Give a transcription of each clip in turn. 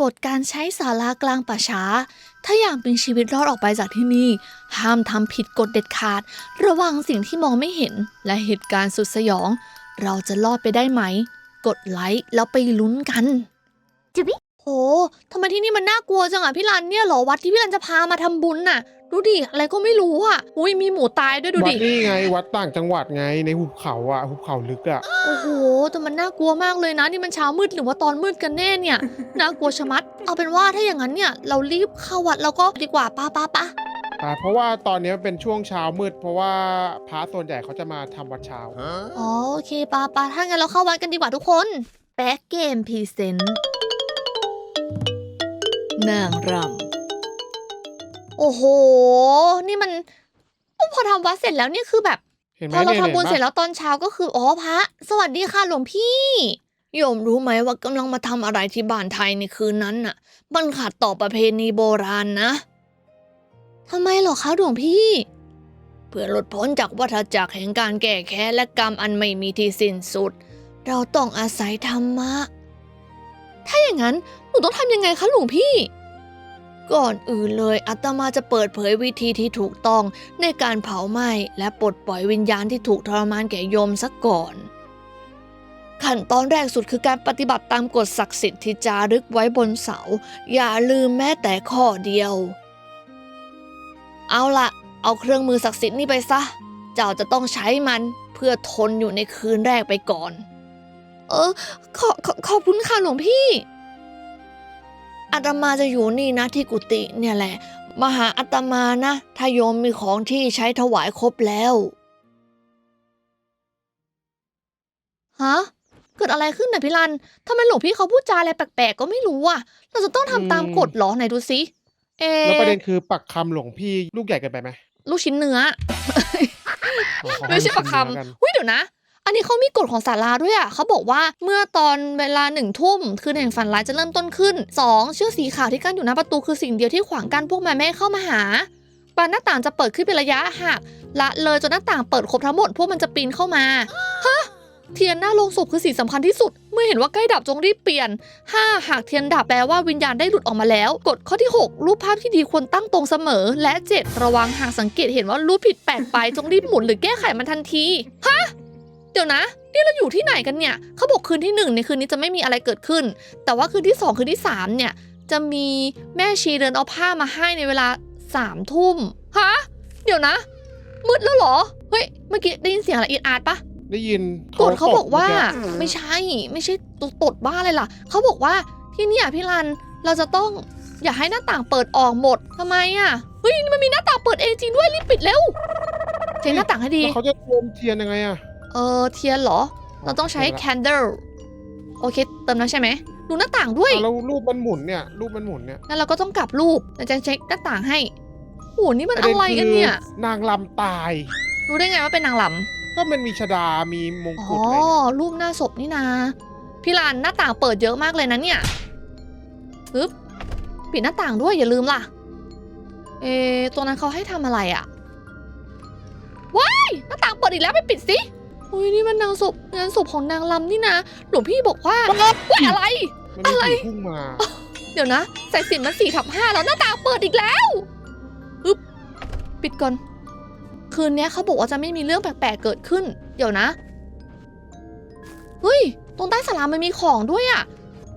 กฎการใช้ศาลากลางป่าช้า ถ้าอยากมีชีวิตรอดออกไปจากที่นี่ ห้ามทำผิดกฎเด็ดขาด ระวังสิ่งที่มองไม่เห็น และเหตุการณ์สุดสยอง เราจะรอดไปได้ไหม กดไลค์แล้วไปลุ้นกันจุบิ โหทำไมที่นี่มันน่ากลัวจังอะพี่รันเนี่ยเหรอวัดที่พี่รันจะพามาทำบุญน่ะ ดูดิอะไรก็ไม่รู้อะอุ้ยมีหมูตายด้วยดูวัดดินี่ไงวัดต่างจังหวัดไงในหุบเขาอะหุบเขาลึกอะโอ้โหแต่มันน่ากลัวมากเลยนะนี่มันเช้ามืดหรือว่าตอนมืดกันแน่เนี่ยน่ากลัวชะมัด เอาเป็นว่าถ้าอย่างนั้นเนี่ย เรารีบเข้าวัดแล้วก็ดีกว่าป้าป้าป้าอ่าเพราะว่าตอนนี้มันเป็นช่วงเช้ามืด เพราะว่าพระส่วนใหญ่เขาจะมาทำวัดเช้าอ๋อโอเคป้าป้าถ้างั้นเราเข้าวัดกันดีกว่าทุกคนแป๊กเกมพรีเซนต์ นางรำ โอ้โห นี่มัน พอทำวัดเสร็จแล้วเนี่ยคือแบบ เห็นไหมพอเราเนี่ยทำบุญเสร็จห็นปะแล้วตอนเช้าก็คือ อ๋อพระ สวัสดีค่ะหลวงพี่ โยมรู้ไหมว่ากำลังมาทำอะไรที่บ้านไทยในคืนนั้นน่ะ มันขัดต่อประเพณีโบราณนะทำไมเหรอคะหลวงพี่ เพื่อหลุดพ้นจากวัฏจักรแห่งการแก้แค้นและกรรมอันไม่มีที่สิ้นสุด เราต้องอาศัยธรรมะ ถ้าอย่างนั้น หนูต้องทำยังไงคะหลวงพี่ ก่อนอื่นเลยอาตมาจะเปิดเผยวิธีที่ถูกต้องในการเผาไหม้และปลดปล่อยวิญญาณที่ถูกทรมานแก่โยมซะก่อน ขั้นตอนแรกสุดคือการปฏิบัติตามกฎศักดิ์สิทธิ์ที่จารึกไว้บนเสา อย่าลืมแม้แต่ข้อเดียว เอาละเอาเครื่องมือศักดิ์สิทธิ์นี่ไปซะ เจ้าจะต้องใช้มันเพื่อทนอยู่ในคืนแรกไปก่อน เออขอขอขอบคุณค่ะหลวงพี่ อาตมาจะอยู่นี่นะที่กุฏิเนี่ยแหละ มาหาอาตมานะถ้าโยมมีของที่ใช้ถวายครบแล้วฮะเกิดอะไรขึ้นน่ะพี่รันทำไมหลวงพี่เขาพูดจาอะไรแปลกๆก็ไม่รู้อะ เราจะต้องทำตามกฎเหรอไหนดูสิเอแล้วประเด็นคือปักคำหลวงพี่ลูกใหญ่เกันไปไหมลูกชิ้นเนื้อขอขอให้ไม่ใช่ลูประชิ้นเนื้อคำกันหุ้ยเดี๋ยวนะ อันนี้เขามีกฎของศาลาด้วยอะเขาบอกว่าเมื่อตอนเวลาหนึ่งทุ่มคืนแห่งฝันร้ายจะเริ่มต้นขึ้น 2. เชือกสีขาวที่กั้นอยู่หน้าประตูคือสิ่งเดียวที่ขวางกั้นพวกมันไม่ให้เข้ามาหาบานหน้าต่างจะเปิดขึ้นเป็นระยะหากละเลยจนหน้าต่างเปิดครบทั้งหมดพวกมันจะปีนเข้ามาฮะเทียนหน้าโลงศพคือสิ่งสำคัญที่สุด เมื่อเห็นว่าใกล้ดับจงรีบเปลี่ยน 5. หากเทียนดับแปลว่าวิญญาณได้หลุดออกมาแล้ว กฎข้อที่ 6 รูปภาพที่ดีควรตั้งตรงเสมอ และ 7 ระวังหากสังเกตเห็นว่ารูปผิดแปลกไปจงรีบหมุนหรือแก้ไขมันทันที ฮะ เดี๋ยวนะ นี่เราอยู่ที่ไหนกันเนี่ยเขาบอกคืนที่หนึ่งในคืนนี้จะไม่มีอะไรเกิดขึ้น แต่ว่าคืนที่สองคืนที่สามเนี่ย จะมีแม่ชีเดินเอาผ้ามาให้ในเวลาสามทุ่มฮะเดี๋ยวนะ มืดแล้วเหรอ เฮ้ย เมื่อกี้ได้ยินเสียงอะไรอีดอาดปะได้ยินกฎเขาตบอกว่าเมื่อไม่ใช่ ไม่ใช่ตดตดบ้าอะไรล่ะเขาบอกว่าที่เนี่ยพี่รันเราจะต้องอย่าให้หน้าต่างเปิดออกหมดทำไมอะเฮ้ยนี่มันมีหน้าต่างเปิดเองจริงด้วยรีบปิดเร็วเช็คหน้าต่างให้ดีแล้วเขาจะโยมเทียนยังไงอะ เออเทียนเหรอ เราต้องใช้เทียนละ candle โอเค เติมแล้วใช่ไหม ดูหน้าต่างด้วยอะแล้วรูปมันหมุนเนี่ย รูปมันหมุนเนี่ยงั้นเราก็ต้องกลับรูปเราจะเช็คหน้าต่างให้โหนี่มันอะไรกันเนี่ย ประด็คือนางลำตาย รู้ได้ไงว่าเป็นนางลำก็มันมีชดา มีมงอ๋กุฎออะไรเนี่ยรูปหน้าศพนี่นา พี่ลานหน้าต่างเปิดเยอะมากเลยนะเนี่ยปึ๊บปิดหน้าต่างด้วยอย่าลืมล่ะ เอะตัวนั้นเขาให้ทำอะไรอะว้ายหน้าต่างเปิดอีกแล้วไปปิดสิ อุ้ยนี่มันนางศพงานศพของนางลำนี่นะ หลวงพี่บอกว่าว้ายอะไร มันอะไรมีผีพุ่งมาเดี๋ยวนะสายสินมันสี่ทับห้าแล้วหน้าต่างเปิดอีกแล้วปึ๊บปิดก่อน คืนเนี้ยเขาบอกว่าจะไม่มีเรื่องแปลกๆเกิดขึ้น เดี๋ยวนะ เฮ้ย ตรงใต้สารามันมีของด้วยอะ่ะ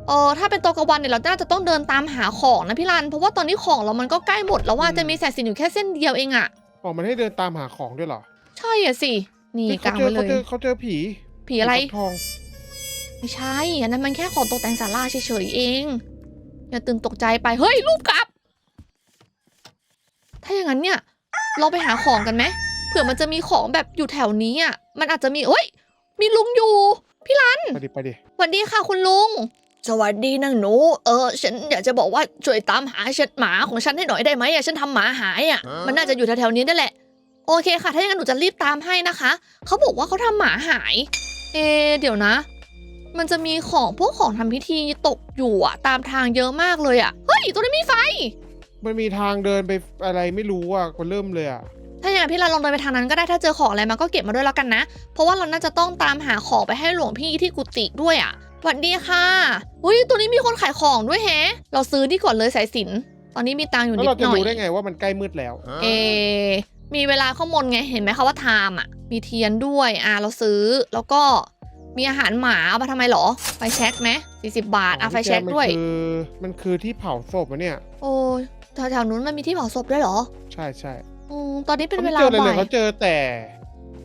เออถ้าเป็นตัวกลางวันเนี่ยเราน่าจะต้องเดินตามหาของนะพี่รัน เพราะว่าตอนนี้ของเรามันก็ใกล้หมดแล้วว่าอืมจะมีสายสินอยู่แค่เส้นเดียวเองอะ่ะออกมันให้เดินตามหาของด้วยเหรอ ใช่อะสิ นี่ฮ้ยกลางเขไว้เจเลอยเขาเจอเขาเจอผีผีอะไร ผีฟักทอง ไม่ใช่ อันนั้นมันแค่ของตกแต่งศาลาเฉยๆเอง อย่าตื่นตกใจไป เฮ้ย รูปกลับ ถ้าอย่างนั้นเนี่ย เราไปหาของกันไหมเผื่อมันจะมีของแบบอยู่แถวนี้อะ มันอาจจะมีเฮ้ย มีลุงอยู่พี่รันไปดิไปดิสวัสดีค่ะคุณลุง สวัสดีนางหนู เออ ฉันอยากจะบอกว่าช่วยตามหาฉันหมาของฉันให้หน่อยได้ไหมอะ ฉันทำหมาหายอะ มันน่าจะอยู่แถวๆนี้นั่นแหละ โอเคค่ะ ถ้าอย่างนั้นหนูจะรีบตามให้นะคะ เขาบอกว่าเขาทำหมาหาย เอะเดี๋ยวนะ มันจะมีของพวกของทำพิธีตกอยู่อะตามทางเยอะมากเลยอะเฮ้ย ตัวนี้มีไฟ มันมีทางเดินไปอะไรไม่รู้อะคนเริ่มเลยอะถ้าอย่างนั้นพี่เราลองเดินไปทางนั้นก็ได้ถ้าเจอของอะไรมาก็เก็บมาด้วยแล้วกันนะ เพราะว่าเราน่าจะต้องตามหาของไปให้หลวงพี่ที่กุฏิด้วยอะสวัสดีค่ะอุ้ยตัวนี้มีคนขายของด้วยแฮะ เราซื้อดีก่อนเลยสายสิญจนตอนนี้มีตังค์อยู่แล้วนิดเราหจะน่อยรู้ได้ไงว่ามันใกล้มืดแล้ว เอ มีเวลาข้างบนไงเห็นไหมคะว่าไทม์อะ มีเทียนด้วยอะเราซื้อแล้วก็มีอาหารหมาเอามาทำไมหรอ ไฟแช็กไหมสี่สิบบาทอะไฟแช็กด้วย มันคือมันคือที่เผาศพอะเนี่ย โอ้ยแถวๆนู้นมันมีที่เผาศพด้วยเหรอ ใช่ใช่อืมตอนนี้เป็นเขาเวไม่ลาเจออะไรเลบ่ายยเขาเจอแต่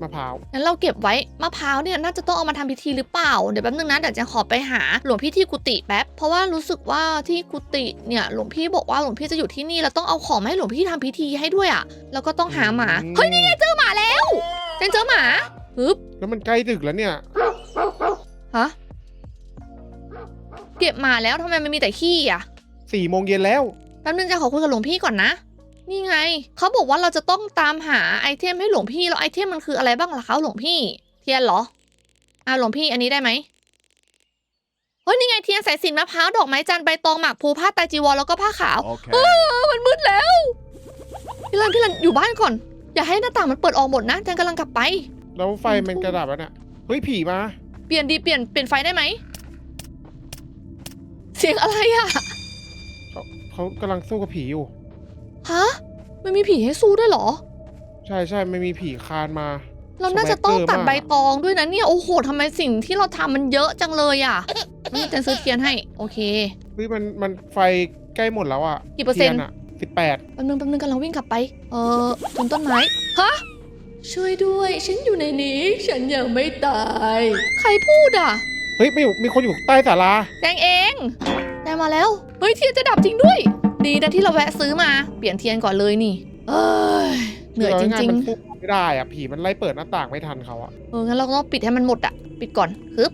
มะพร้าวงั้นเราเก็บไว้มะพร้าวเนี่ยน่าจะต้องเอามาทำพิธีหรือเปล่าเดี๋ยวแป๊บนึงนะเดี๋ยวจะขอไปหาหลวงพี่ที่กุฏิแป๊บเพราะว่ารู้สึกว่าที่กุฏิเนี่ยหลวงพี่บอกว่าหลวงพี่จะอยู่ที่นี่แล้วต้องเอาของมาให้หลวงพี่ทำพิธีให้ด้วยอะแล้วก็ต้องหาหมาเฮ้ยนี่ไงเจอหมาแล้วเจนเจอหมาปึ๊บแล้วมันใกล้ดึกแล้วเนี่ยฮะเก็บมาแล้วทำไมมันมีแต่ขี้อะสี่โมงเย็นแล้วแป๊บนึงจะขอคุยกับหลวงพี่ก่อนนะ นี่ไง เขาบอกว่าเราจะต้องตามหาไอเทมให้หลวงพี่แล้วไอเทมมันคืออะไรบ้างล่ะคะหลวงพี่ เทียนเหรออ่าหลวงพี่อันนี้ได้ไหมเฮ้ยนี่ไงเทียนสายสิญจนมะพร้าวดอกไม้จันทร์ใบตองหมากพลูผ้าตาจีวรแล้วก็ผ้าขาว Okay. เออมันมืดแล้วพี่รันพี่รันอยู่บ้านก่อน อย่าให้หน้าต่างมันเปิดออกหมดนะจันกำลังกลับไป แล้วไฟมันกระดับแล้วน่ะเฮ้ยผีมาเปลี่ยนดีเปลี่ยนเปลี่ยนไฟได้ไหมเสียงอะไรอะเขาเขากำลังสู้กับผีอยู่ ฮะมันมีผีให้สู้ด้วยเหรอ ใช่ใช่ไม่มีผีคานมา เราน่าจะต้องตัดสแวกเกอร์มากใบตองด้วยนะเนี่ยโอ้โหทำไมสิ่งที่เราทำมันเยอะจังเลยอะนี่จะซื้อเทียนให้ โอเคเฮ้ยมันมันไฟใกล้หมดแล้วอะกี่เปอร์เซ็นต์ทียอะสิบแปดแป๊บนึงแป๊บนึงกำลังวิ่งกลับไป เออชนต้นไม้ฮะช่วยด้วย ฉันอยู่ในนี้ ฉันยังไม่ตาย ใครพูดอะ เฮ้ยไม่อยู่มีคนอยู่ใต้ศาลาแดงเองแดงมาแล้ว เฮ้ยเทียนจะดับจริงด้วย ดีนะที่เราแวะซื้อมา เปลี่ยนเทียนก่อนเลยนี่ เอ้ยเหนื่อยจคืาริง ๆ มันสู้ไม่ได้อะผีมันไล่เปิดหน้าต่างไม่ทันเขาอะๆเอองั้นเราก็ต้องปิดให้มันหมดอะปิดก่อนฮึบ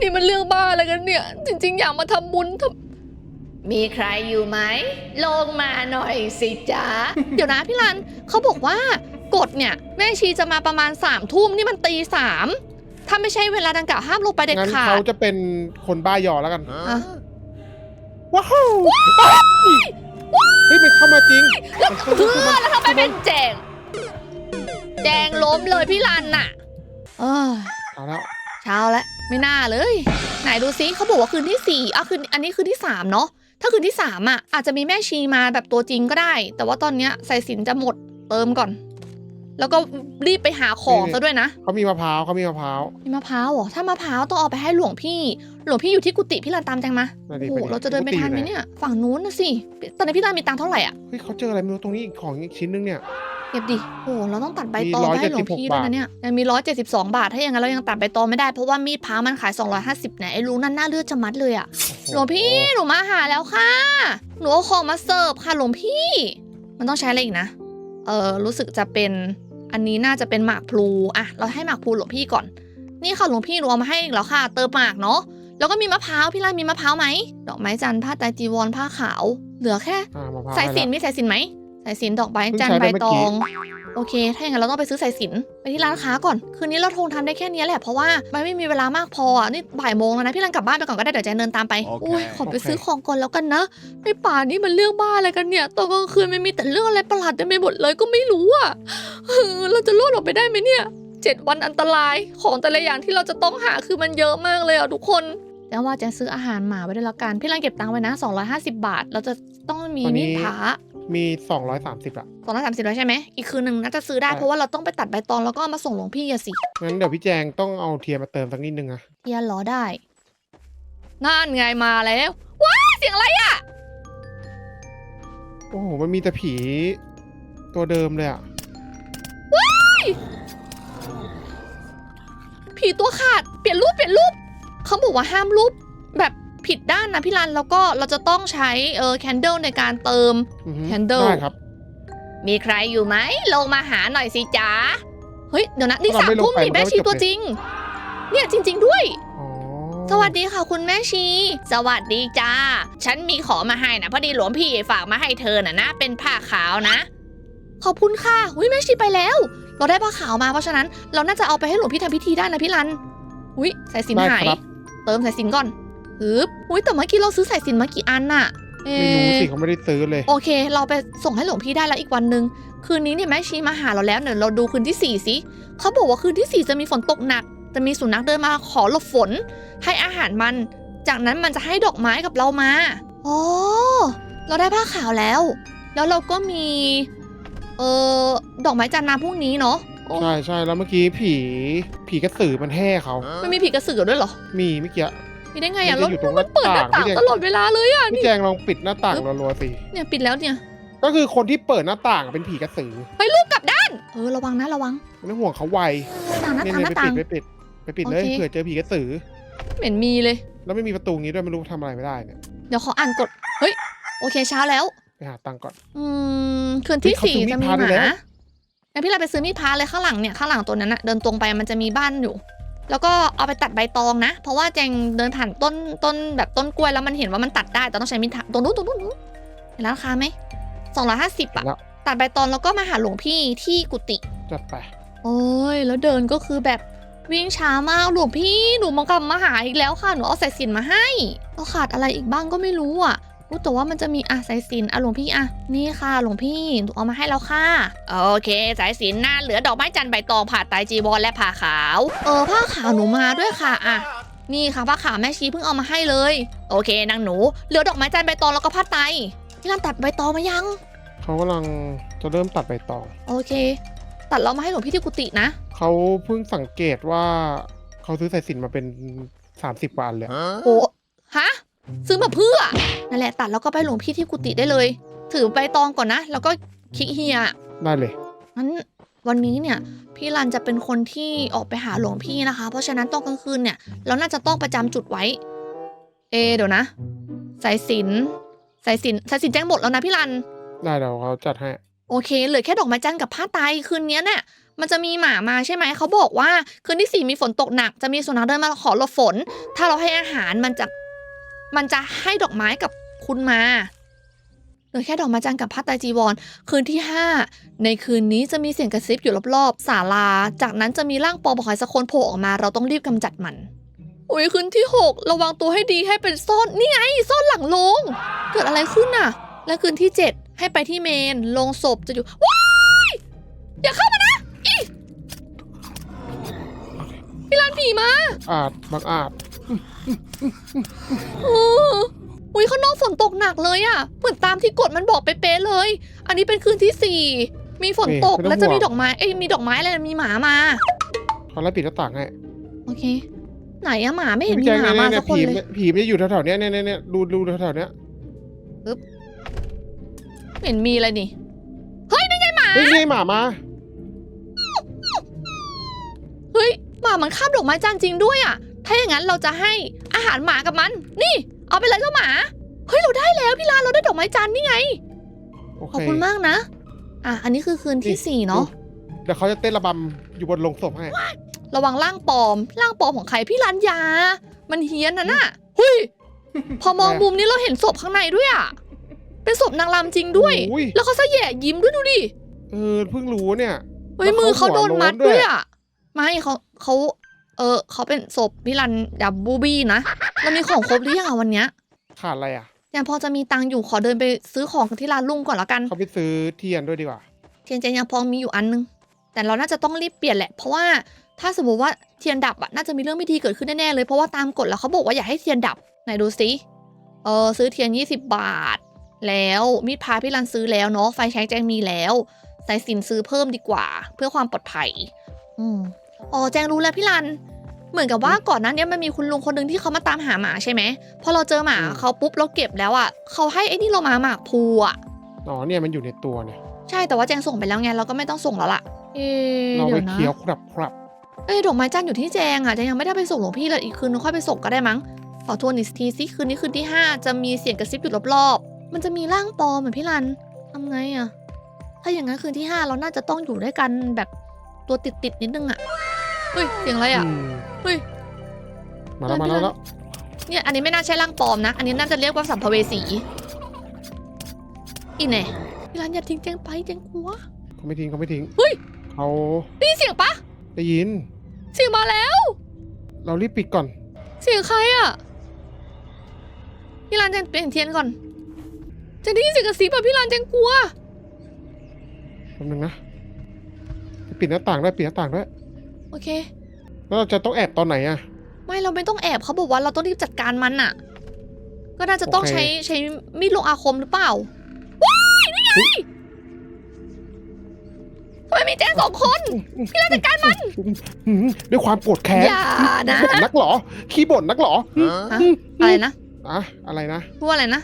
นี่มันเรื่องบ้าอะไรกันเนี่ย จริง ๆ อยากมาทำบุญทำมีใครอยู่ไหม ลงมาหน่อยสิจ๊ะเดี๋ยวนะพี่รันเขาบอกว่ากฎเนี่ย แม่ชีจะมาประมาณสามทุ่มนี่มันตีสามถ้าไม่ใช่เวลาดังกล่าวห้ามลงไปเด็ดงั้นขาเขาดจะเป็นคนบ้ายอแล้วกัน อะ ว้าวเฮ้ยมันเข้ามาจริงมันเข้าเพื่คืออมันแล้วทำไมเป็นแจง แจงล้มเลยพี่รันน่ะ เออเอาแล้วเช้าแล้วไม่น่าเลย ไหนดูซิเขาบอกว่าคืนที่สี่อะคืนอันนี้คืนที่สามเนาะถ้าคืนที่สามอะอาจจะมีแม่ชีมาแบบตัวจริงก็ได้ แต่ว่าตอนเนี้ยสายสินจะหมดเติมก่อน แล้วก็รีบไปหาของซะด้วยนะเขามีมะพร้าวเขามีมะพร้าวมีมะพร้าวเหรอถ้ามะพร้าวต้องเอาไปให้หลวงพี่ หลวงพี่อยู่ที่กุฏิพี่รันตามแจงมานั่นโอ้ดิโหไปดิเราจะเดินไปทันไหมเนี่ยฝั่งนู้นนะสิตอนนี้พี่รันมีตังค์เท่าไหร่อะเฮ้ยเขาเจออะไรไม่รู้ตรงนี้อีกของอีกชิ้นนึงเนี่ยเก็บดิโอ้โหเราต้องตัดใบมีตองไปให้หลวง176พี่ด้วยนะเนี่ยยังมี172บาท ถ้าอย่างนั้นเรายังตัดใบตองไม่ได้ เพราะว่ามีดพร้ามันขาย250เนี่ยไอ้รู้นั่นหน้าเลือดจะมัดเลยอะหลวงพี่หนูมาหาแล้วค่ะ หนูเอาของมาเสิร์ฟค่ะหลวงพี่ มันต้องใช้อะไรอีกนะ เออรู้สึกจะเป็น อันนี้น่าจะเป็นหมากพลูอะเราให้หมากพลูหลวงพี่ก่อน นี่ค่ะหลวงพี่หนูเอามาให้อีกแล้วค่ะ เติมหมากเนาะแล้วก็มีมะพร้าวพี่ลานมีมะพร้าวไหมดอกไม้จันทร์ผ้าไตรจีวรผ้าขาว เหลือแค่อ่ามะพร้าวสายสิญจนให้มีสายสิญจนไหม สายสิญจนดอกไม้เพิ่งจันทใช้ร์ไปใบเมื่อตกี้อง โอเค ถ้าอย่างนั้นเราต้องไปซื้อสายสิญจนไปที่ร้านค้าก่อน คืนนี้เราคงทำได้แค่นี้แหละ เพราะว่ามันไม่มีเวลามากพออะนี่บ่ายโมงแล้วนะพี่รันกลับบ้านไปก่อนก็ได้เดี๋ยวแจนเดินตามไปโอเคโอ้ยขอไปซื้อของก่อนแล้วกันนะ ในป่านี้มันเรื่องบ้าอะไรกันเนี่ย ตอนกลางคืนมันมีแต่เรื่องอะไรประหลาดเต็มไปหมดเลยก็ไม่รู้อะเออเราจะรอดออกไปได้ไหมเนี่ยเจ็ดวันอันตรายของแต่ละอย่างที่เราจะต้องหาคือมันเยอะมากเลยอะทุกคนแต่ว่าจะซื้ออาหารหมาไว้ด้วยละกันพี่รันเก็บตังค์ไว้นะ 250 บาท เราจะต้องมีมีดพระ มี 230อะสองร้อยสามสิบแล้วใช่ไหม อีกคืนหนึ่งน่าจะซื้อได้ใช่เพราะว่าเราต้องไปตัดใบตองแล้วก็เอามาส่งหลวงพี่อะสิงั้นเดี๋ยวพี่แจงต้องเอาเทียนมาเติมสักนิดนึงอะเทียนเหรอได้ นั่นไงมาแล้ว ว้ายเสียงอะไรอะโอ้โห มันมีแต่ผีตัวเดิมเลยอะผีตัวขาดเปลี่ยนรูปเปลี่ยนรูปเขาบอกว่าห้ามรูปแบบ ผิดด้านนะพี่รันแล้วก็เราจะต้องใช้เออแคนเดิลในการเติม อือฮึ Candle ได้ครับ มีใครอยู่ไหมลงมาหาหน่อยสิจ๋าเฮ้ยเดี๋ยวนะนี่ถ้าสามเราไม่ลงทุ่มไปนี่มันก็แม่ไม่ชีจบ ตัวเลยจริง เนี่ยจริง ๆด้วย อ๋อสวัสดีค่ะคุณแม่ชี สวัสดีจ้า ฉันมีของมาให้นะพอดีหลวงพี่ฝากมาให้เธอน่ะนะ เป็นผ้าขาวนะ ขอบคุณค่ะอุ้ยแม่ชีไปแล้ว เราได้ผ้าขาวมาเพราะฉะนั้นเราน่าจะเอาไปให้หลวงพี่ทำพิธีได้นะพี่รันอุ้ยสายสิญจนได้หาย ครับ เติมสายสิญจนก่อน ฮึบอุ้ยแต่เมื่อกี้เราซื้อสายสิญจนมากี่อันน่ะเอ๊ะ ไม่รู้สิเขาไม่ได้ซื้อเลย โอเค เราไปส่งให้หลวงพี่ได้แล้วอีกวันหนึ่งคืนนี้เนี่ยแม่ชีมาหาเราแล้วเดี๋ยวเราดูคืนที่สี่สิเขาบอกว่าคืนที่สี่จะมีฝนตกหนัก จะมีสุนัขเดินมาขอหลบฝน ให้อาหารมัน จากนั้นมันจะให้ดอกไม้กับเรามาอ๋อเราได้ผ้าขาวแล้ว แล้วเราก็มี เออดอกไม้จันทร์มาพรุ่งนี้เนาะโอ้ใช่ใช่แล้วเมื่อกี้ผี ผีกระสือมันแห่เขาไม่มีผีกระสือด้วยเหรอ มีเมื่อกี้ มีได้ไงอะมันรจะถอยู่ตรงมันเปิดหน้าหน้าต่างต่างตลอดเวลาเลยอะพี่แจงลองปิดหน้าต่างรัวๆสิเนี่ยปิดแล้วเนี่ย ก็คือคนที่เปิดหน้าต่างเป็นผีกระสือไปลูกกลับด้านเออระวังนะระวังไม่ต้องห่วงเขาไวหน้าต่างหน้าเนี่ยต่างหเนี่ยน้าไปต่าปิงดไปปิดไปปิดเลยโอเคเผื่อเจอผีกระสือเหม็นมีเลย แล้วไม่มีประตูงี้ด้วยไม่รู้ทำอะไรไม่ได้เนี่ยเดี๋ยวขออ่านกฎเฮ้ยโอเคเช้าแล้วไปหาตังค์ก่อน อืมคืนที่เฮ้ยเขาสี่ซื้อมีดจะมีพาหได้มาแล้วงั้นพี่เราไปซื้อมีดพาเลยข้างหลังเนี่ยข้างหลังตัวนั้นอะเดินตรงไปมันจะมีบ้านอยู่ แล้วก็เอาไปตัดใบตองนะ เพราะว่าแจงเดินผ่านต้นต้นแบบต้นกล้วยแล้วมันเห็นว่ามันตัดได้แต่ต้องใช้มีดทาตรงนู้นตรงนู้นตรงนู้นเห็นร้านค้าไหมสองร้อยห้าสิบอะแล้ว ตัดใบตองแล้วก็มาหาหลวงพี่ที่กุฏิจัดไป โอ้ยแล้วเดินก็คือแบบวิ่งช้ามากหลวงพี่หนูมากลับมาหาอีกแล้วค่ะหนูเอาสายสิญจนมาให้เราขาดอะไรอีกบ้างก็ไม่รู้อะ รู้แต่ว่ามันจะมีอะสายสิญจนอะหลวงพี่อะนี่ค่ะหลวงพี่หนูเอามาให้แล้วค่ะ โอเค สายสิญจนหน้าเหลือดอกไม้จันทร์ใบตองผ่าไตรจีวรและผ้าขาว เออผ้าขาวหนูมาด้วยค่ะอะนี่ค่ะผ้าขาวแม่ชีเพิ่งเอามาให้เลย โอเคนางหนูเหลือดอกไม้จันทร์ใบตองแล้วก็ผ้าไตรพี่รันตัดใบตองมายังเขากำลังจะเริ่มตัดใบตอง โอเค ตัดแล้วมาให้หลวงพี่ที่กุฏินะเขาเพิ่งสังเกตว่าเขาซื้อสายสิญจนมาเป็น 30วันเลยโอ้ฮะ ซื้อมาเพื่อนั่นแหละตัดแล้วก็ไปหลวงพี่ที่กุฏิได้เลย ถือใบตองก่อนนะ แล้วก็คลิกเฮียได้เลยงั้นวันนี้เนี่ยพี่รันจะเป็นคนที่ออกไปหาหลวงพี่นะคะ เพราะฉะนั้นตอนกลางคืนเนี่ยเราน่าจะต้องประจำจุดไว้ เอะเดี๋ยวนะ สายสิญจนสายสิญจนสายสิญจนแจ้งหมดแล้วนะพี่รัน ได้เดี๋ยวเขาจัดให้ โอเคเหลือแค่ดอกไม้จันทร์กับผ้าไตรคืนนี้เนี่ยมันจะมีหมามาใช่ไหม เขาบอกว่าคืนที่สี่มีฝนตกหนัก จะมีสุนัขเดินมาขอหลบฝน ถ้าเราให้อาหารมันจะ มันจะให้ดอกไม้กับคุณมาเหลือแค่ดอกไม้จันทร์กับผ้าไตรจีวร คืนที่ห้าในคืนนี้จะมีเสียงกระซิบอยู่รอบๆศาลา จากนั้นจะมีร่างปอบอกใครสักคนโผล่ออกมา เราต้องรีบกำจัดมันอุ้ยคืนที่หกระวังตัวให้ดีให้เป็นซ่อนนี่ไงซ่อนหลังลง เกิดอะไรขึ้นน่ะ และคืนที่ 7 ให้ไปที่เมนลงศพจะอยู่ว้ายอย่าเข้ามานะอีพี่ลานผีมาอาจบางอาจ อออุ้ยข้างนอกฝนตกหนักเลยอะเหมือนตามที่กฎมันบอกเป๊ะๆเลย อันนี้เป็นคืนที่4มีฝนตกโอเคไม่แล้วต้จะองห่วงมีดอกไม้เอ้ยมีดอกไม้อะไรนะมีหมามาเขาไล่ปิดหน้าต่างให้โอเค ไหนอะหมาไม่เห็นมีพี่แจงหมาเนี่ยมาเนี่สัยกคนผีเลยผีไม่ได้อยู่แถวๆเนี้ยเนี่ยเนี่ยเนี่ยดูดูแถวๆเนี้ยไม่เห็นมีอะไรนี่เฮ้ยนี่หมามาเฮ้ยหมามันคาบดอกไม้จันทร์จริงด้วยอะ ถ้าอย่างนั้นเราจะให้อาหารหมากับมัน นี่ เอาไปเลยเจ้าหมา เฮ้ยเราได้แล้วพี่ลานเราได้ดอกไม้จันทร์นี่ไงโอเคขอบคุณมากนะ อะ อันนี้คือคืนที่นี่สี่เนาะ เดี๋ยวเขาจะเต้นระบำอยู่บนโลงศพให้ ระวังร่างปลอม ร่างปลอมของใครพี่ลานยา มันเฮี้ยนนะน่ะเฮ้ย พอมองทำไมอะมุมนี้เราเห็นศพข้างในด้วยอะ เป็นศพนางรำจริงด้วยอุ้ย แล้วเขาซะแย่ยิ้มด้วยดูดิ เออเพิ่งรู้เนี่ย เฮ้ยแล้วมือเขาเขาหัวโดนมัดโล้นด้ด้ววยย อะ ไม่เขาเขา เออเขาเป็นศพพี่รันดับบูบี้นะเรามีของครบหรือยังอะวันเนี้ยขาดอะไรอะยังพอจะมีตังค์อยู่ขอเดินไปซื้อของที่ร้านลุงก่อนละกัน เขาไปซื้อเทียนด้วยดีกว่า เทียนเจนยังพอมีอยู่อันนึง แต่เราน่าจะต้องรีบเปลี่ยนแหละ เพราะว่าถ้าสมมติว่าเทียนดับอะน่าจะมีเรื่องไม่ดีเกิดขึ้นแน่ๆเลย เพราะว่าตามกฎแล้วเขาบอกว่าอย่าให้เทียนดับไหนดูสิเออซื้อเทียน 20 บาท แล้วมีดพาพี่รันซื้อแล้วเนาะไฟแช็กแจงมีแล้วสายสินซื้อเพิ่มดีกว่า เพื่อความปลอดภัย อืม อ๋อแจงรู้แล้วพี่รัน เหมือนกับว่าก่อนหนั้นเนี้ยมันมีคุณลุงคนหนึ่งที่เขามาตามหาหมาใช่ไหมพอเราเจอหมาอืมเขาปุ๊บเราเก็บแล้วอะเขาให้ไอ้นี่เรามาหมากพลูอะอ๋อเนี่ยมันอยู่ในตัวเนี่ยใช่แต่ว่าแจงส่งไปแล้วไงเราก็ไม่ต้องส่งแล้วล่ะ เอ๊ะเราเดี๋ไปยวนะเคี้ยวครับครับเอ้ยดอกไม้จันทร์อยู่ที่แจงอะแจงยังไม่ได้ไปส่งหลวงพี่เลยอีกคืนนึงค่อยไปส่งก็ได้มั้งขอทวนอีกทีสิคืนนี้คืนที่ห้าจะมีเสียงกระซิบอยู่รอบๆมันจะมีร่างปลอมเหมือนพี่รันทำไงอะถ้าอย่างนั้นคืนที่ห้าเราน่าจะต้องอยู่ด้วยกันแบบตัวติดๆนิดนึงอะ เฮ้ยเสียงอะไรอะอืมเฮ้ยมาแล้วมาแล้วแล้วเนี่ยอันนี้ไม่น่าใช่ร่างปลอมนะ อันนี้น่าจะเรียกว่าสัมภเวสีอีแน่พี่รันอย่าทิ้งแจงไปแจงกลัวเขาไม่ทิ้งเขาไม่ทิ้งเฮ้ยเขาได้ยินเสียงปะได้ยิน เสียงมาแล้ว เรารีบปิดก่อน เสียงใครอะพี่รันแจงเปลี่ยนเทียนก่อนแจงได้ยินเสียงกระซิบอะพี่รันแจงกลัวแป๊บนึงนะปิดหน้าต่างด้วยปิดหน้าต่างด้วย โอเค แล้วเราจะต้องแอบตอนไหนอะ ไม่เราไม่ต้องแอบเขาบอกว่าเราต้องรีบจัดการมันน่ะก็น่าจะต้องโอเค ใช้ใช้มีดลงอาคมหรือเปล่าว้ายนี่ไงทำไมมีแจ้งสองคนพี่ราชการมันหืมด้วยความโกรธแค้นอย่านะ บ่นนักเหรอ ขี้บ่นนักเหรอฮะอะไรนะอะอะไรนะพูดว่าอะไรนะ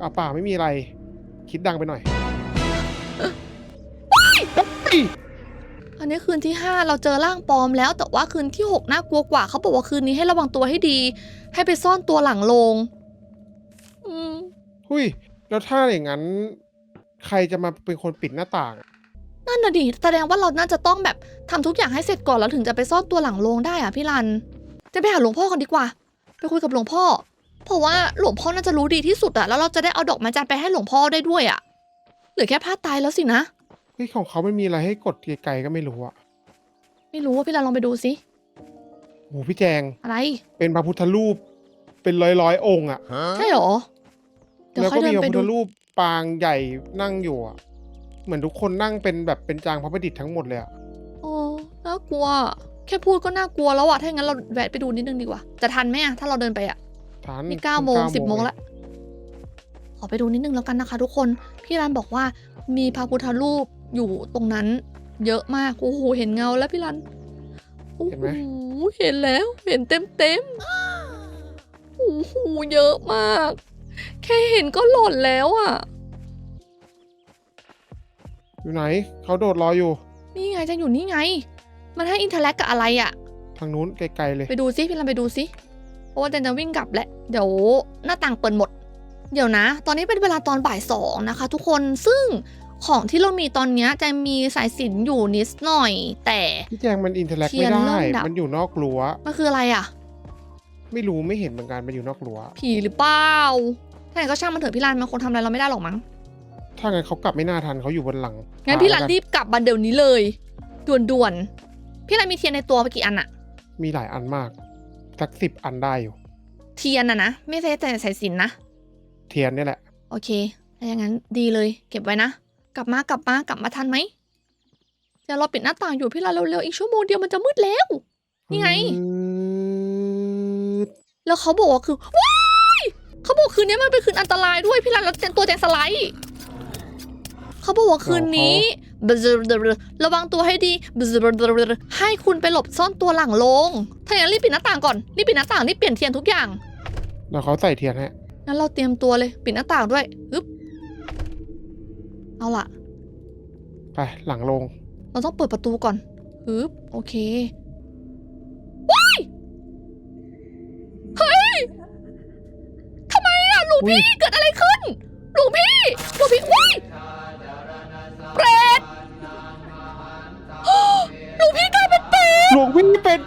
อ่าป่าไม่มีอะไร คิดดังไปหน่อยเฮ้ย อันนี้คืนที่ 5 เราเจอร่างปลอมแล้ว แต่ว่าคืนที่ 6 น่ากลัวกว่าเขาบอกว่าคืนนี้ให้ระวังตัวให้ดี ให้ไปซ่อนตัวหลังโลงอืมหุยแล้วถ้าอย่างนั้น ใครจะมาเป็นคนปิดหน้าต่างอะนั่นน่ะดิแสดงว่าเราน่าจะต้องแบบทำทุกอย่างให้เสร็จก่อนแล้วถึงจะไปซ่อนตัวหลังโลงได้อะพี่รัน จะไปหาหลวงพ่อกันดีกว่า ไปคุยกับหลวงพ่อ เพราะว่าหลวงพ่อน่าจะรู้ดีที่สุดอะแล้วเราจะได้เอาดอกไม้จันทร์ไปให้หลวงพ่อได้ด้วยอะเหลือแค่ผ้าตายแล้วสินะ เฮ้ยของเขาไม่มีอะไรให้กดไกลๆก็ไม่รู้อะไม่รู้ว่าพี่รันลองไปดูสิโอ้โหพี่แจง อะไร เป็นพระพุทธรูป เป็นร้อยร้อยๆองค์อะใช่เหรอ เดี๋ยวแล้วค่อก็ยเดิมีนพระไปพุทดูธรูปปางใหญ่นั่งอยู่อะเหมือนทุกคนนั่งเป็นแบบเป็นจางพระประดิษฐ์ทั้งหมดเลยอะโอ้น่ากลัว แค่พูดก็น่ากลัวแล้วอะถ้าอย่างนั้นเราแวะไปดูนิดนึงดีกว่า จะทันไหมอะถ้าเราเดินไปอะฐานนี่เก้าโมงเก้สิบโมงละขอไปดูนิดนึงแล้วกันนะคะ ทุกคน พี่รันบอกว่ามีพระพุทธรูป อยู่ตรงนั้น เยอะมากโอ้โหเห็นเงาแล้วพี่รันโอ้โหเห็นแล้วเห็นเต็มเต็มๆโอ้โหเยอะมาก แค่เห็นก็หล่นแล้วอะอยู่ไหน เขาโดดรออยู่ นี่ไงจะอยู่นี่ไง มันให้อินเทอร์แลกกับอะไรอะทางนู้นไกลๆเลย ไปดูซิพี่รันไปดูซิเพราะว่าเดนจะวิ่งกลับแหละ เดี๋ยวหน้าต่างเปิดหมด เดี๋ยวนะ ตอนนี้เป็นเวลาตอนบ่ายสองนะคะ ทุกคนซึ่ง ของที่เรามีตอนเนี้ยจะมีสายสิญจนอยู่นิดหน่อย แต่ พี่แจงมันอินเทอร์แลกเทีไม่ยนได้เริ่มดับ มันอยู่นอกรั้ว มันคืออะไรอะไม่รู้ไม่เห็นเหมือนกันมันอยู่นอกรั้ว ผีหรือเปล่าถ้าอย่างนั้นก็ช่างมันเถอะพี่รันมันคงทำอะไรเราไม่ได้หรอกมั้ง ถ้างั้นเขากลับไม่น่าทันเขาอยู่บนหลังงั้นคาพี่รันแล้วกัรีบกลับมาเดี๋ยวนี้เลย ด่วนๆ พี่รันมีเทียนในตัวไปกี่อันอะมีหลายอันมากสักสิบอันได้อยู่ เทียนอะนะ ไม่ใช่แต่สายสิญจนนะ เทียนนี่แหละ โอเคถ้าอย่างนั้นดีเลย เก็บไว้นะ กลับมากลับมากลับมาทันไหมเดี๋ยวเราปิดหน้าต่างอยู่พี่รันเร็วๆอีกชั่วโมงเดียวมันจะมืดแล้วนี่ไงอืดแล้วเขาบอกว่าคือว้ายเขาบอกคืนนี้มันเป็นคืนอันตรายด้วยพี่รันแล้วเจนตัวแจงสไลด์เขาบอกว่าคืนนี้ระวังตัวให้ดีให้คุณไปหลบซ่อนตัวหลังโลง ถ้าอย่างนั้นรีบปิดหน้าต่างก่อนรีบปิดหน้าต่างรีบเปลี่ยนเทียนทุกอย่างแล้วเขาใส่เทียนให้งั้นเราเตรียมตัวเลยปิดหน้าต่างด้วยฮึบ เอาล่ะ ไปหลังลง เราต้องเปิดประตูก่อนฮึบโอเคว้ายเฮ้ยทำไมอะหลวงพี่เกิดอะไรขึ้นหลวงพี่หลวงพี่ว้ายเปรต หลวงพี่กลายเป็นเปรตหลวงพี่เป็น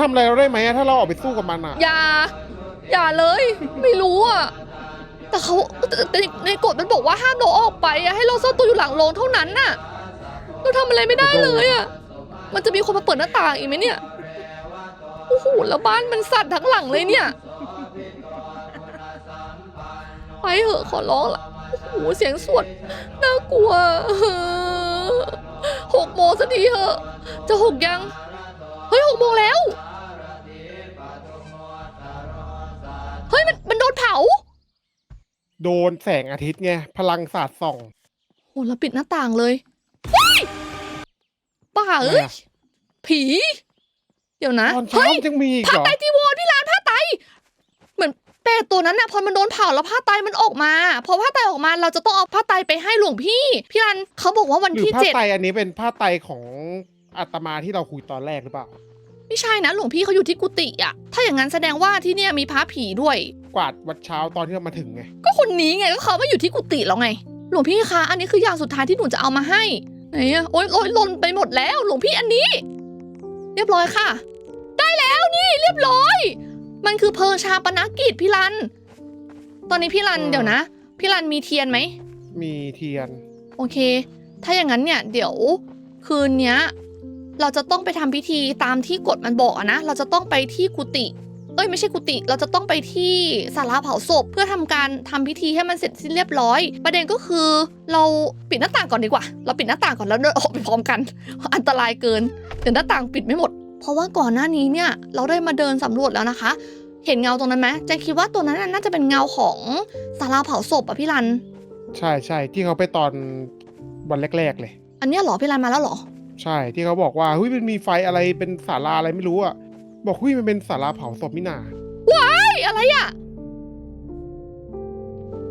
ทำอะไรเราได้ไหมอะถ้าเราออกไปสู้กับมันอะอย่า อย่าเลย ไม่รู้อะ แต่เขาแต่แต่ในกฎมันบอกว่าห้ามเราออกไปอะให้เราซ่อนตัวอยู่หลังโรงเท่านั้นน่ะ เราทำอะไรไม่ได้เลยอะ มันจะมีคนมาเปิดหน้าต่างอีกไหมเนี่ย โอ้โห แล้วบ้านมันสั่นทั้งหลังเลยเนี่ย ไปเหอะขอร้องละโอ้โห เสียงสวดน่ากลัว หกโมงสักทีเหอะ จะหกยัง เฮ้ยหกโมงแล้ว เฮ้ยมันมันโดนเผาโดนแสงอาทิตย์ไงพลังศาสตร์ส่อง โหเราปิดหน้าต่างเลยว้ายป่าเอ้ยทำไมอะ ผี เดี๋ยวนะตอนเช้าเฮ้ยมันยังมีอีกผ้าเหรอไตรจีวรพี่ลานผ้าไตรเหมือนเป็ดตัวนั้นน่ะพอมันโดนเผาแล้วผ้าไตรมันออกมาพอผ้าไตรออกมาเราจะต้องเอาผ้าไตรไปให้หลวงพี่พี่ลานเขาบอกว่าวันหรือที่ผ้าเจ็ด ไตรอันนี้เป็นผ้าไตรของอาตมาที่เราคุยตอนแรกหรือเปล่า ไม่ใช่นะหลวงพี่เขาอยู่ที่กุฏิอะถ้าอย่างนั้นแสดงว่าที่เนี่ยมีพระผีด้วย กวาดวัดเช้าตอนที่เรามาถึงไง ก็คนนี้ไงก็เขามาอยู่ที่กุฏิแล้วไง หลวงพี่คะอันนี้คืออย่างสุดท้ายที่หนูจะเอามาให้ไหนอะโอ๊ยโอ๊ยหล่นไปหมดแล้ว หลวงพี่อันนี้ เรียบร้อยค่ะ ได้แล้วนี่เรียบร้อย มันคือเพลิงชาปนกิจพี่รัน ตอนนี้พี่รันอืมเดี๋ยวนะ พี่รันมีเทียนไหมมีเทียน โอเค ถ้าอย่างนั้นเนี่ยเดี๋ยวคืนเนี้ย เราจะต้องไปทำพิธีตามที่กฎมันบอกอะนะ เราจะต้องไปที่กุฏิเอ้ยไม่ใช่กุฏิเราจะต้องไปที่ศาลาเผาศพ เพื่อทำการทำพิธีให้มันเสร็จสิ้นเรียบร้อย ประเด็นก็คือเราปิดหน้าต่างก่อนดีกว่า เราปิดหน้าต่างก่อนแล้วเดินออกไปพร้อมกัน อันตรายเกินเดี๋ยวหน้าต่างปิดไม่หมด เพราะว่าก่อนหน้านี้เนี่ยเราได้มาเดินสำรวจแล้วนะคะ เห็นเงาตรงนั้นไหมแจงคิดว่าตัวนั้นน่ะน่าจะเป็นเงาของศาลาเผาศพอะพี่รัน ใช่ใช่ที่เขาไปตอนวันแรก ๆ เลย อันเนี้ยเหรอพี่รันมาแล้วเหรอ ใช่ที่เขาบอกว่าเฮ้ยมันมีไฟอะไรเป็นศาลาอะไรไม่รู้อะ บอกเฮ้ยมันเป็นศาลาเผาศพมินาเฮ้ยอะไรอะ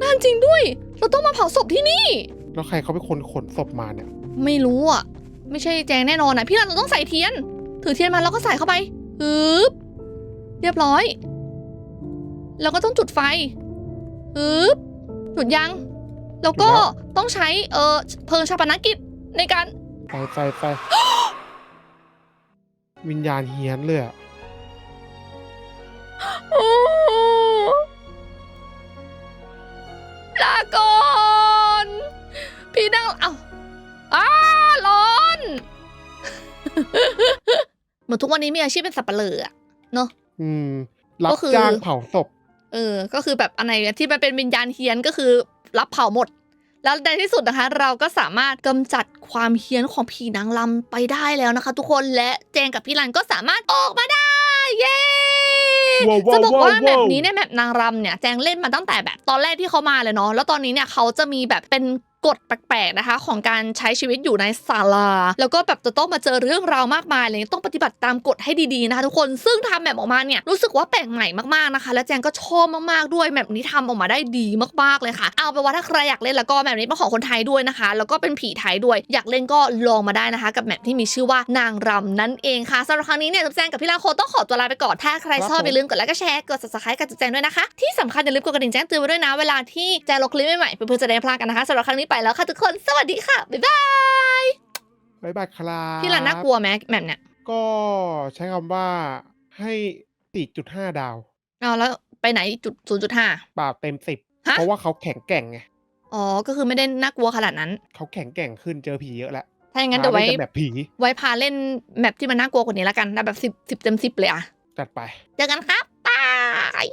นั่นจริงด้วย เราต้องมาเผาศพที่นี่ แล้วใครเขาเป็นคนขนศพมาเนี่ย ไม่รู้อะ ไม่ใช่แจงแน่นอนอะ พี่รันเราต้องใส่เทียน ถือเทียนมาแล้วก็ใส่เข้าไปฮึบเรียบร้อย แล้วก็ต้องจุดไฟฮึบจุดยัง แล้วก็ต้องใช้เออเพลิงชาปนกิจในการ ไฟไฟไฟวิญญาณเฮียนเลยอะโอ้ลาก่อนพี่นั่งเอ้าอ้าร้อน เหมือนทุกวันนี้มีอาชีพเป็นสับปะเลออะเนาะอืมรับก็คือจ้างเผาศพ เออ ก็คือแบบอะไรที่มันเป็นวิญญาณเฮี้ยนก็คือ รับเผาหมด แล้วในที่สุดนะคะ เราก็สามารถกำจัดความเฮี้ยนของผีนางรำไปได้แล้วนะคะ ทุกคนและเจงกับพี่รันก็สามารถออกมาได้เย้ว้าวจะบอกว่าว้าวแบว้าวบนี้เนี่ยแมปนางรำเนี่ยแจงเล่นมาตั้งแต่แบบตอนแรกที่เขามาเลยเนาะแล้วตอนนี้เนี่ยเขาจะมีแบบเป็น กฎแปลกๆนะคะ ของการใช้ชีวิตอยู่ในศาลา แล้วก็แบบจะต้องมาเจอเรื่องราวมากมายเลยต้องปฏิบัติตามกฎให้ดีๆนะคะทุกคนซึ่งทำแบบออกมาเนี่ยรู้สึกว่าแปลกใหม่มากๆนะคะ และแจงก็ชอบมากๆด้วยแบบนี้ทำออกมาได้ดีมากๆเลยค่ะ เอาไปนว่าถ้าใครอยากเล่นแล้วก็แบบนี้เป็นของคนไทยด้วยนะคะ แล้วก็เป็นผีไทยด้วย อยากเล่นก็ลองมาได้นะคะ กับแมปที่มีชื่อว่านางรำนั่นเองค่ะสำหรับครั้งนี้เนี่ยจุ๊บแจงกับพี่ลาโคต้องขอตัวลาไปก่อนถ้าใครชอบอย่าลืมกดไลค์กดแชร์กด subscribe กับจุ๊บแจงด้วยนะคะที่สำคัญอย่าลืมกดกระดิ่งแจ้งเตือนไว้ด้วยนะเวลาที่แจงลงคลิปใหม่ๆเพื่อนๆจะได้ไม่พลาดกันนะคะสำหรับครั้งนี้ไปแล้วค่ะทุกคน สวัสดีค่ะ บ๊ายบายบายบายครับพี่ลันน่ากลัวไหมแมปเนี่ยก็ใช้คำว่าให้4.5ดาว เอาแล้วไปไหนจุดศูนย์จุดห้าปราบเต็ม10ฮะ เพราะว่าเขาแข็งแกร่งไงอ๋อ ก็คือไม่ได้น่ากลัวขนาดนั้น เขาแข็งแกร่งขึ้นเจอผีเยอะแล้วถ้าอย่างนั้นเดี๋ยวไว้มาล่นแต่แบบผี ไว้พาเล่นแมปที่มันน่ากลัวกว่านี้แล้วกันนะแบบสิบสิบเต็มสิบเลยอะจัดไป เจอกันครับบาย